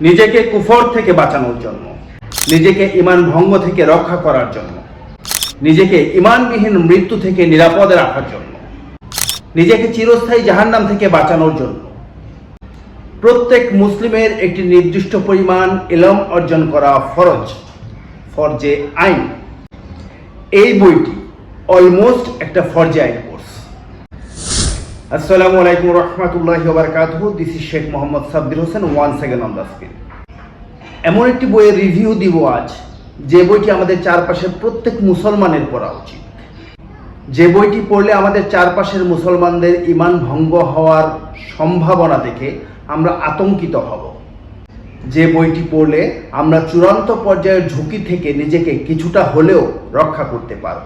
নিজেকে কুফর থেকে বাঁচানোর জন্য, নিজেকে ইমান ভঙ্গ থেকে রক্ষা করার জন্য, নিজেকে ইমানবিহীন মৃত্যু থেকে নিরাপদে রাখার জন্য, নিজেকে চিরস্থায়ী জাহান্নাম থেকে বাঁচানোর জন্য। প্রত্যেক মুসলিমের একটি নির্দিষ্ট পরিমাণ এলম অর্জন করা ফরজ, ফরজে আইন। এই বইটি অলমোস্ট একটা ফরজে আইন। কোর্স আসসালামু আলাইকুম রহমতুল্লাহি বারকাতুহু। This is Sheikh Mohammad Sabbir Hossain one second on the screen এমন একটি বইয়ের রিভিউ দিব আজ, যে বইটি আমাদের চারপাশের প্রত্যেক মুসলমানের পড়া উচিত। যে বইটি পড়লে আমাদের চারপাশের মুসলমানদের ইমান ভঙ্গ হওয়ার সম্ভাবনা দেখে আমরা আতঙ্কিত হব। যে বইটি পড়লে আমরা চূড়ান্ত পর্যায়ের ঝুঁকি থেকে নিজেকে কিছুটা হলেও রক্ষা করতে পারব।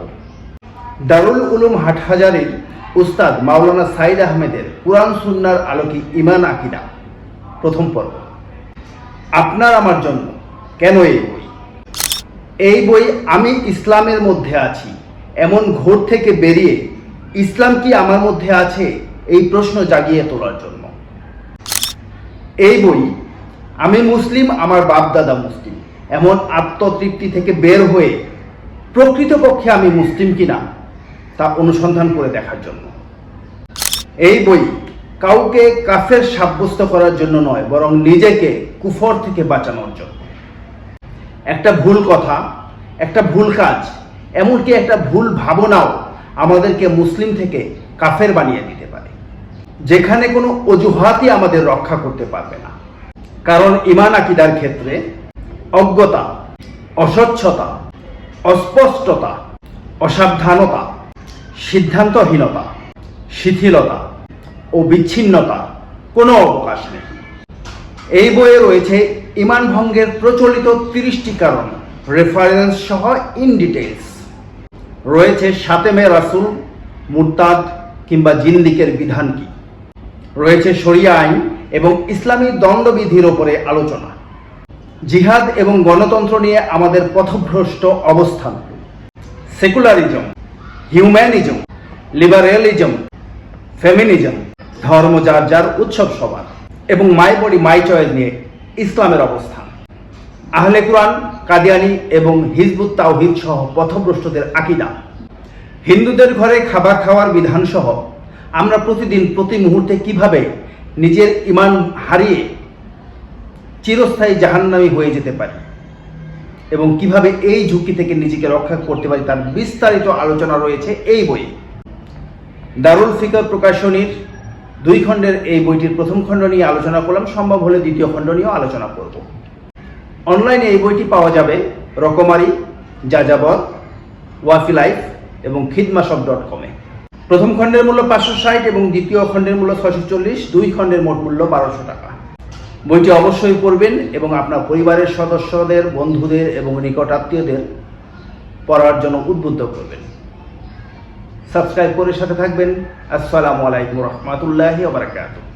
দারুল উলুম হাটহাজারির উস্তাদ মাওলানা সাইদ আহমেদের কুরআন সুন্নার আলোকে ইমান আকিদা। প্রথম পর্ব। আপনার আমার জন্য কেন এই বই? এই বই আমি ইসলামের মধ্যে আছি। এমন ঘোর থেকে বেরিয়ে ইসলাম কি আমার মধ্যে আছে? এই প্রশ্ন জাগিয়ে তোলার জন্য। এই বই আমি মুসলিম, আমার বাপদাদা মুসলিম। এমন আত্মতৃপ্তি থেকে বের হয়ে প্রকৃতপক্ষে আমি মুসলিম কিনা? তা অনুসন্ধান করে দেখার জন্য। এই বই কাউকে কাফের সাব্যস্ত করার জন্য নয়, বরং নিজেকে কুফর থেকে বাঁচানোর জন্য। একটা ভুল কথা, একটা ভুল কাজ, এমনকি একটা ভুল ভাবনাও আমাদেরকে মুসলিম থেকে কাফের বানিয়ে দিতে পারে। যেখানে কোনো অজুহাতই আমাদের রক্ষা করতে পারবে না। কারণ ইমান আকিদার ক্ষেত্রে অজ্ঞতা অস্বচ্ছতা অস্পষ্টতা, অসাবধানতা সিদ্ধান্তহীনতা শিথিলতা ও বিচ্ছিন্নতা কোনো অবকাশ নেই। এই বইয়ে রয়েছে ইমান ভঙ্গের প্রচলিত তিরিশটি কারণ রেফারেন্স সহ ইন ডিটেলস রয়েছে সাতেমে রাসুল, মুরতাদ কিংবা জিন্দিকের বিধান কি? রয়েছে শরিয়া আইন এবং ইসলামী দণ্ডবিধির ওপরে আলোচনা। জিহাদ এবং গণতন্ত্র নিয়ে আমাদের পথভ্রষ্ট অবস্থান। সেকুলারিজম, হিউম্যানিজম লিবারেলিজম ফেমিনিজম ধর্ম যার যার উৎসব সবার, এবং মাই বডি, মাই চয়েস নিয়ে ইসলামের অবস্থান আহলে কোরআন, কাদিয়ানি এবং হিজবুত তাওহিদ সহ পথভ্রষ্টদের আকিদা। হিন্দুদের ঘরে খাবার খাওয়ার বিধান সহ আমরা প্রতিদিন, প্রতি মুহূর্তে কীভাবে নিজের ইমান হারিয়ে চিরস্থায়ী জাহান্নামী হয়ে যেতে পারি, এবং কীভাবে এই ঝুঁকি থেকে নিজেকে রক্ষা করতে পারি তার বিস্তারিত আলোচনা রয়েছে এই বইয়ে। দারুল ফিকর প্রকাশনীর দুই খণ্ডের এই বইটির প্রথম খণ্ড নিয়ে আলোচনা করলাম। সম্ভব হলে দ্বিতীয় খণ্ড নিয়েও আলোচনা করব। অনলাইনে এই বইটি পাওয়া যাবে রকমারি, যাযাবর ওয়াফি লাইফ এবং খিদমাসব ডট কমে প্রথম খণ্ডের মূল্য পাঁচশো ষাট এবং দ্বিতীয় খণ্ডের মূল্য ছশো চল্লিশ। দুই খণ্ডের মোট মূল্য বারোশো টাকা। বইটি অবশ্যই পড়বেন এবং আপনার পরিবারের সদস্যদের, বন্ধুদের এবং নিকট আত্মীয়দের পড়ার জন্য উদ্বুদ্ধ করবেন। সাবস্ক্রাইব করে সাথে থাকবেন। আসসালামু আলাইকুম রহমতুল্লাহি বারাকাতুহ।